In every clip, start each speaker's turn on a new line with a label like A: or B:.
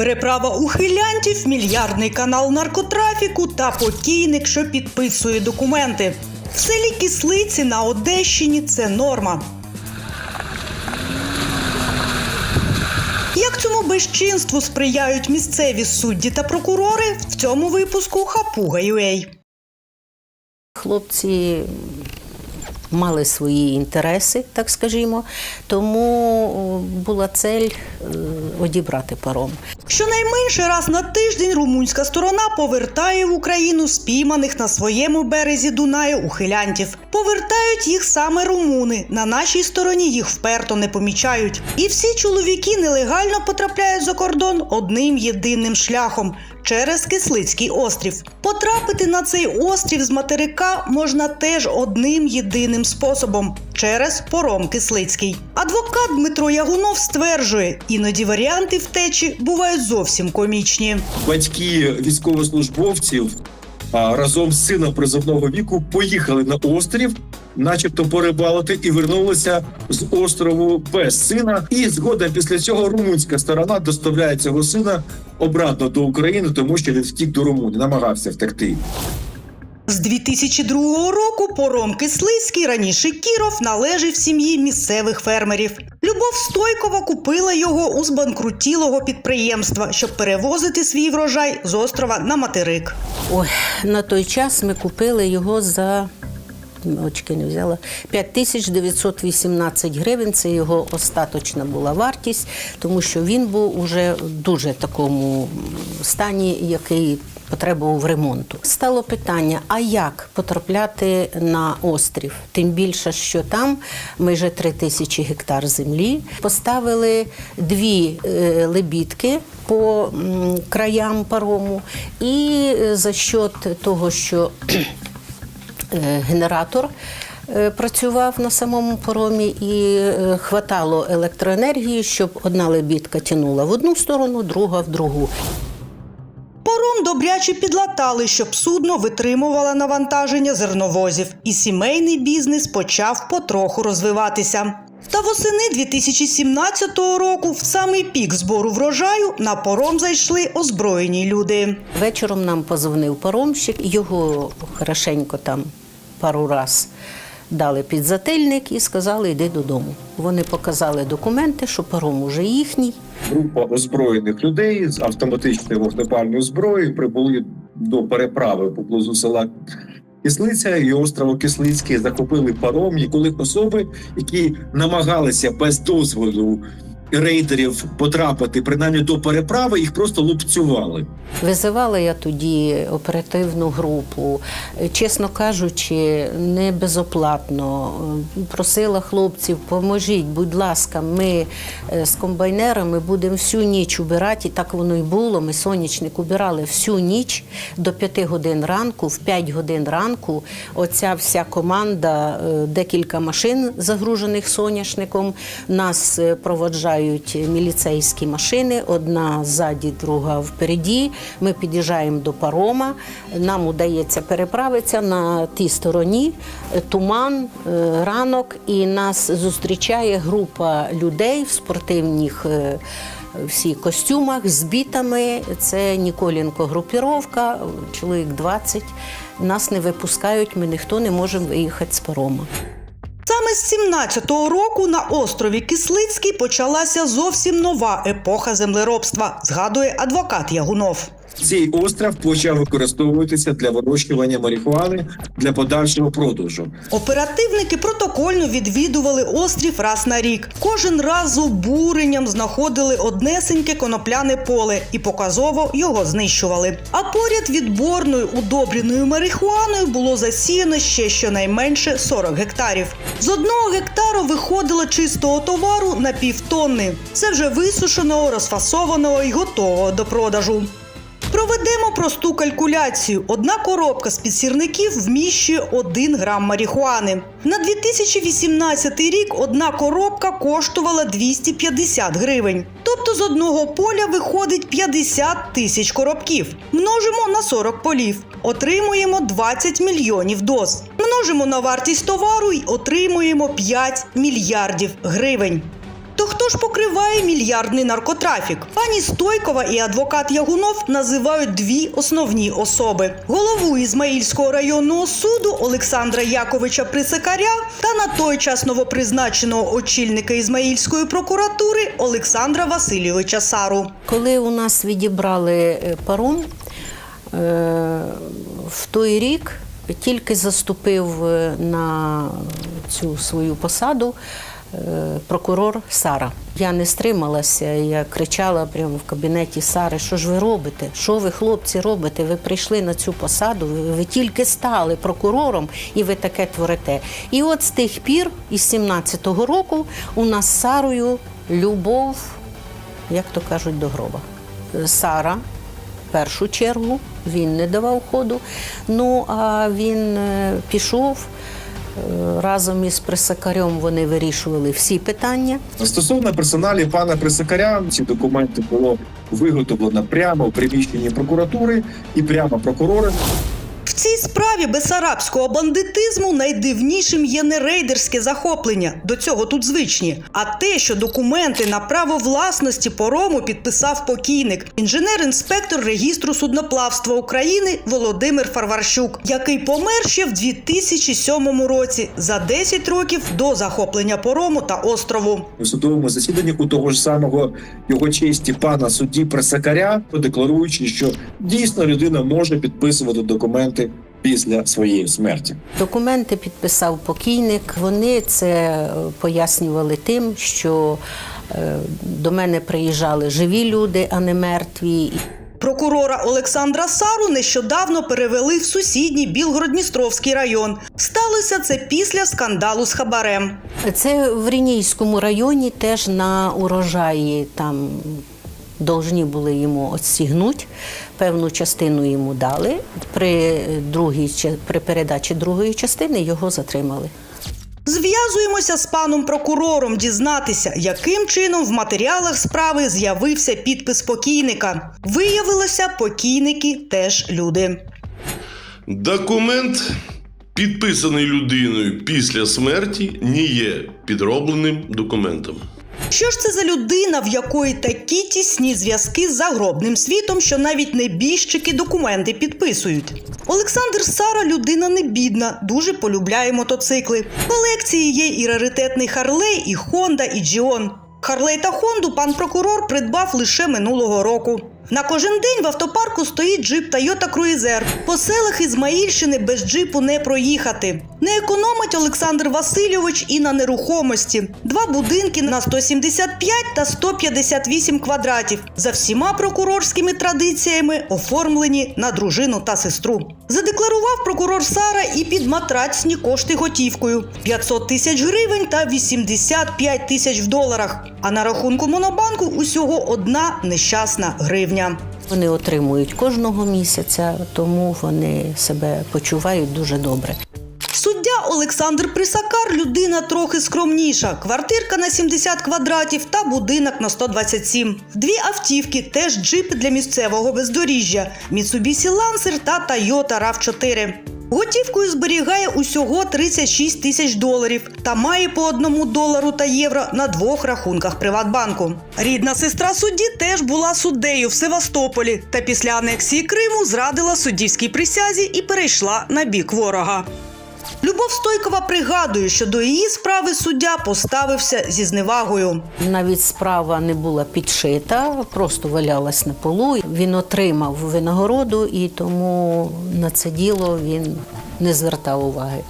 A: Переправа ухилянтів, мільярдний канал наркотрафіку та покійник, що підписує документи. В селі Кислиці на Одещині це норма. Як цьому безчинству сприяють місцеві судді та прокурори в цьому випуску Хапуга.ua.
B: Хлопці мали свої інтереси, так скажімо, тому була цель е, одібрати паром.
A: Щонайменше раз на тиждень румунська сторона повертає в Україну спійманих на своєму березі Дунаю ухилянтів. Повертають їх саме румуни. На нашій стороні їх вперто не помічають. І всі чоловіки нелегально потрапляють за кордон одним єдиним шляхом через Кислицький острів. Потрапити на цей острів з материка можна теж одним єдиним способом через пором Кислицький. Адвокат Дмитро Ягунов стверджує, іноді варіанти втечі бувають зовсім комічні.
C: батьки військовослужбовців разом з сином призовного віку поїхали на острів, начебто порибалити, і вернулися з острову без сина. І згодом після цього румунська сторона доставляє цього сина обратно до України, тому що він втік до Румунії, намагався втекти.
A: З 2002 року пором Кислицький, раніше Кіров, належав сім'ї місцевих фермерів. Любов Стойкова купила його у збанкрутілого підприємства, щоб перевозити свій врожай з острова на материк.
B: Ой, на той час ми купили його за очки не взяла 5918 гривень. Це його остаточна була вартість, тому що він був уже в дуже такому стані, який потребував ремонту. Стало питання: а як потрапляти на острів? Тим більше, що там майже 3 тисячі гектар землі. Поставили дві е, лебідки по краям парому, і е, за счет того, що е, генератор працював на самому поромі і хватало електроенергії, щоб одна лебідка тянула в одну сторону, друга в другу.
A: Добряче підлатали, щоб судно витримувало навантаження зерновозів, і сімейний бізнес почав потроху розвиватися. Та восени 2017 року, в самий пік збору врожаю, на пором зайшли озброєні люди.
B: Вечором нам позвонив паромщик, його хорошенько там пару раз дали підзатильник і сказали, йди додому. Вони показали документи, що паром уже їхній.
C: Група озброєних людей з автоматичною вогнепальною зброєю прибули до переправи поблизу села Кислиця і острову Кислицький захопили паром, і коли особи, які намагалися без дозволу рейдерів потрапити принаймні до переправи, їх просто лупцювали.
B: Визивала я тоді оперативну групу, чесно кажучи, не безоплатно. Просила хлопців, поможіть, будь ласка, ми е, з комбайнерами будемо всю ніч убирати. І так воно й було. Ми сонячник убирали всю ніч до 5 годин ранку, в 5 годин ранку. Оця вся команда, е, декілька машин загружених соняшником. Нас е, проводжають міліцейські машини, одна ззаді, друга впереді. Ми під'їжджаємо до парома. Нам удається переправитися на тій стороні. Туман, е, ранок, і нас зустрічає група людей в спортивних. е, Всі костюмах з бітами, це Ніколінко групіровка, чоловік 20. Нас не випускають, ми ніхто не можемо виїхати з парома.
A: Саме з 17-го року на острові Кислицький почалася зовсім нова епоха землеробства, згадує адвокат Ягунов.
C: Цей остров почав використовуватися для вирощування марихуани для подальшого продажу.
A: Оперативники протокольно відвідували острів раз на рік. Кожен раз з обуренням знаходили однесеньке конопляне поле і показово його знищували. А поряд відборною удобреною марихуаною було засіяно ще щонайменше 40 гектарів. З одного гектару виходило чистого товару на півтонни. Це вже висушеного, розфасованого і готового до продажу. Проведемо просту калькуляцію. Одна коробка з-під сірників вміщує 1 грам марихуани. На 2018 рік одна коробка коштувала 250 гривень. Тобто з одного поля виходить 50 тисяч коробків. Множимо на 40 полів. Отримуємо 20 мільйонів доз. Множимо на вартість товару і отримуємо 5 мільярдів гривень. То хто ж покриває мільярдний наркотрафік? Пані Стойкова і адвокат Ягунов називають дві основні особи: голову Ізмаїльського районного суду Олександра Яковича Присикаря та на той час новопризначеного очільника Ізмаїльської прокуратури Олександра Васильовича Сару.
B: Коли у нас відібрали е, паром, е, в той рік тільки заступив е, на цю свою посаду прокурор Сара. Я не стрималася, я кричала прямо в кабінеті Сари, що ж ви робите? Що ви, хлопці, робите? Ви прийшли на цю посаду, ви, тільки стали прокурором і ви таке творите. І от з тих пір, із 17-го року, у нас з Сарою любов як то кажуть, до гроба. Сара, в першу чергу, він не давав ходу. Ну а він е, пішов е, разом із пресакарем. Вони вирішували всі питання.
C: Стосовно персоналі пана пресакаря, ці документи було виготовлено прямо в приміщенні прокуратури і прямо прокурори
A: В цій справі бесарабського бандитизму найдивнішим є не рейдерське захоплення. До цього тут звичні. А те, що документи на право власності порому підписав покійник, інженер-інспектор регістру судноплавства України Володимир Фарварщук, який помер ще в 2007 році за 10 років до захоплення порому та острову.
C: у судовому засіданні у того ж самого його честі пана судді Присакаря, декларуючи, що дійсно людина може підписувати документи після своєї смерті.
B: Документи підписав покійник. Вони це е, пояснювали тим, що е, до мене приїжджали живі люди, а не мертві.
A: Прокурора Олександра Сару нещодавно перевели в сусідній Білгород-Дністровський район. Сталося це після скандалу з хабарем.
B: Це в Рінійському районі теж на урожаї там должні були йому отстігнути, певну частину йому дали. При, другій, при передачі другої частини його затримали.
A: Зв'язуємося з паном прокурором дізнатися, яким чином в матеріалах справи з'явився підпис покійника. Виявилося, покійники теж люди.
D: Документ, підписаний людиною після смерті, не є підробленим документом.
A: Що ж це за людина, в якої такі тісні зв'язки з загробним світом, що навіть небіжчики документи підписують? Олександр Сара людина не бідна, дуже полюбляє мотоцикли. Колекції є і раритетний Харлей, і Хонда, і Джіон. Харлей та Хонду пан прокурор придбав лише минулого року. На кожен день в автопарку стоїть джип Toyota Cruiser. По селах Ізмаїльщини без джипу не проїхати. Не економить Олександр Васильович і на нерухомості. Два будинки на 175 та 158 квадратів. За всіма прокурорськими традиціями оформлені на дружину та сестру. Задекларував прокурор Сара і під матрацні кошти готівкою 500 тисяч гривень та 85 тисяч в доларах. А на рахунку монобанку усього одна нещасна гривня.
B: Вони отримують кожного місяця, тому вони себе почувають дуже добре.
A: Суддя Олександр Присакар людина трохи скромніша. Квартирка на 70 квадратів та будинок на 127. Дві автівки, теж джипи для місцевого бездоріжжя: Mitsubishi Lancer та Toyota RAV4. Готівкою зберігає усього 36 тисяч доларів та має по одному долару та євро на двох рахунках Приватбанку. Рідна сестра судді теж була суддею в Севастополі та після анексії Криму зрадила суддівській присязі і перейшла на бік ворога. Любов Стойкова пригадує, що до її справи суддя поставився зі зневагою.
B: Навіть справа не була підшита, просто валялась на полу. Він отримав винагороду і тому на це діло він не звертав уваги.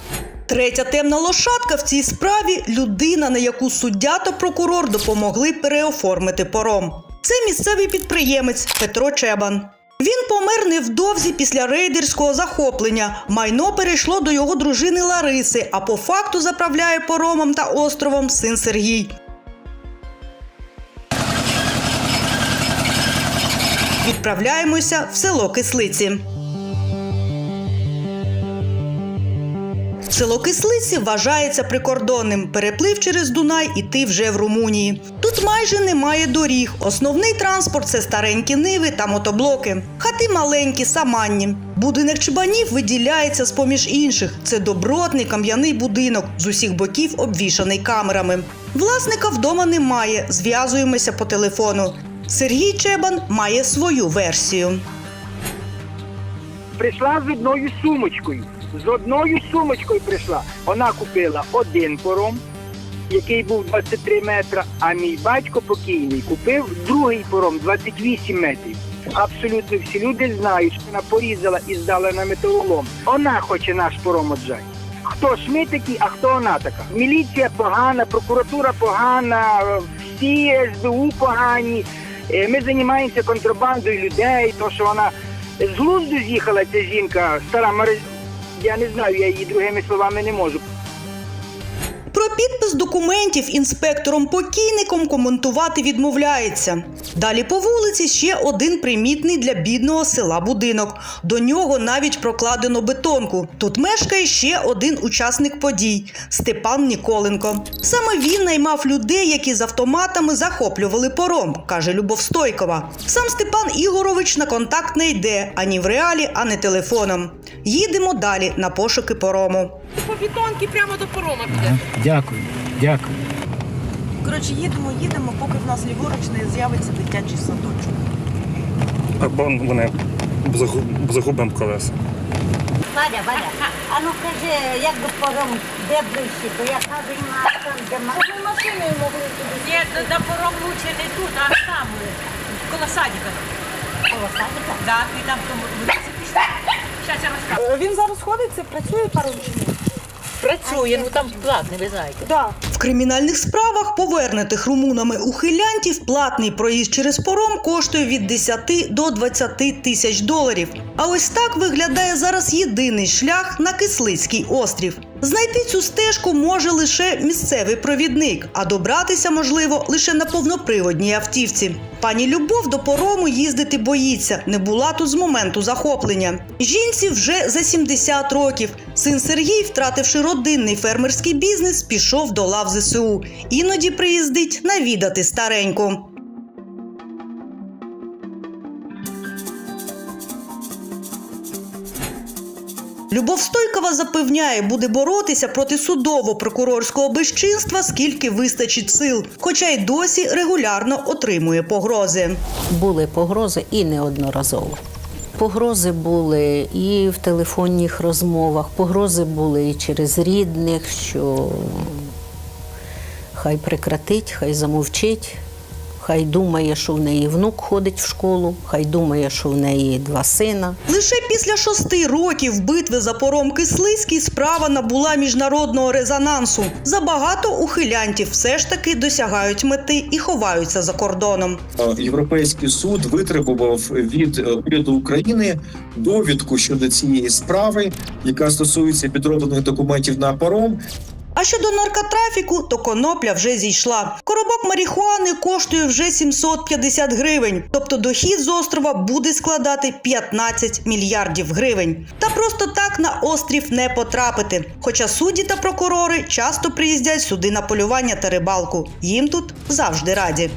A: Третя темна лошадка в цій справі людина, на яку суддя та прокурор допомогли переоформити пором. Це місцевий підприємець Петро Чебан. Він помер невдовзі після рейдерського захоплення. Майно перейшло до його дружини Лариси, а по факту заправляє поромом та островом син Сергій. Відправляємося в село Кислиці. Село Кислиці вважається прикордонним. Переплив через Дунай і ти вже в Румунії. Тут майже немає доріг. Основний транспорт це старенькі ниви та мотоблоки. Хати маленькі, саманні. Будинок чебанів виділяється з поміж інших. Це добротний кам'яний будинок з усіх боків обвішаний камерами. Власника вдома немає. Зв'язуємося по телефону. Сергій Чебан має свою версію.
E: прийшла з одною сумочкою. З одною сумочкою прийшла. Вона купила один пором, який був 23 метри, а мій батько покійний купив другий пором 28 метрів. Абсолютно всі люди знають, що вона порізала і здала на металолом. Вона хоче наш пором отжати. Хто ж ми такі, а хто вона така? Міліція погана, прокуратура погана, всі СБУ погані. Е, Ми займаємося контрабандою людей, то що вона з глузду з'їхала ця жінка, стара Мари... Я не знаю, я її другими словами не можу.
A: Про підпис документів інспектором покійником коментувати відмовляється. Далі по вулиці ще один примітний для бідного села будинок. До нього навіть прокладено бетонку. Тут мешкає ще один учасник подій Степан Ніколенко. Саме він наймав людей, які з автоматами захоплювали пором, каже Любов Стойкова. Сам Степан Ігорович на контакт не йде ані в реалі, ані телефоном. Їдемо далі на пошуки порому.
F: По бетонки прямо до порома піде.
G: Дякую, дякую.
H: Коротше, їдемо, їдемо, поки в нас ліворуч не з'явиться дитячий садочок.
I: Або вони загубимо колеса.
J: Валя, Валя, а ну кажи, як до пором, де ближче, бо я кажу, нема там, де ма- машиною могли туди
F: Ні, до, до пором лучше не тут, а там, е, коло садика.
J: колосатика.
F: Да, і там тому вулиці пішли. Зараз я розкажу.
H: Він зараз ходить, це працює пару днів.
F: Працює, ну там платний, ви знаєте.
H: Да.
A: Кримінальних справах повернутих румунами ухилянтів платний проїзд через пором коштує від 10 до 20 тисяч доларів. А ось так виглядає зараз єдиний шлях на Кислицький острів. Знайти цю стежку може лише місцевий провідник, а добратися можливо лише на повноприводній автівці. Пані Любов до порому їздити боїться, не була тут з моменту захоплення. Жінці вже за 70 років. Син Сергій, втративши родинний фермерський бізнес, пішов до лав ЗСУ. Іноді приїздить навідати стареньку. Любов Стойкова запевняє, буде боротися проти судово-прокурорського безчинства, скільки вистачить сил, хоча й досі регулярно отримує погрози.
B: Були погрози і неодноразово. Погрози були і в телефонних розмовах, погрози були і через рідних, що хай прекратить, хай замовчить, хай думає, що в неї внук ходить в школу, хай думає, що в неї два сина.
A: Лише після шести років битви за пором Кислицький справа набула міжнародного резонансу. Забагато ухилянтів все ж таки досягають мети і ховаються за кордоном.
C: Е, Європейський суд витребував від е, уряду України довідку щодо цієї справи, яка стосується підроблених документів на паром.
A: А щодо наркотрафіку, то конопля вже зійшла. Коробок марихуани коштує вже 750 гривень, тобто дохід з острова буде складати 15 мільярдів гривень. Та просто так на острів не потрапити. Хоча судді та прокурори часто приїздять сюди на полювання та рибалку. Їм тут завжди раді.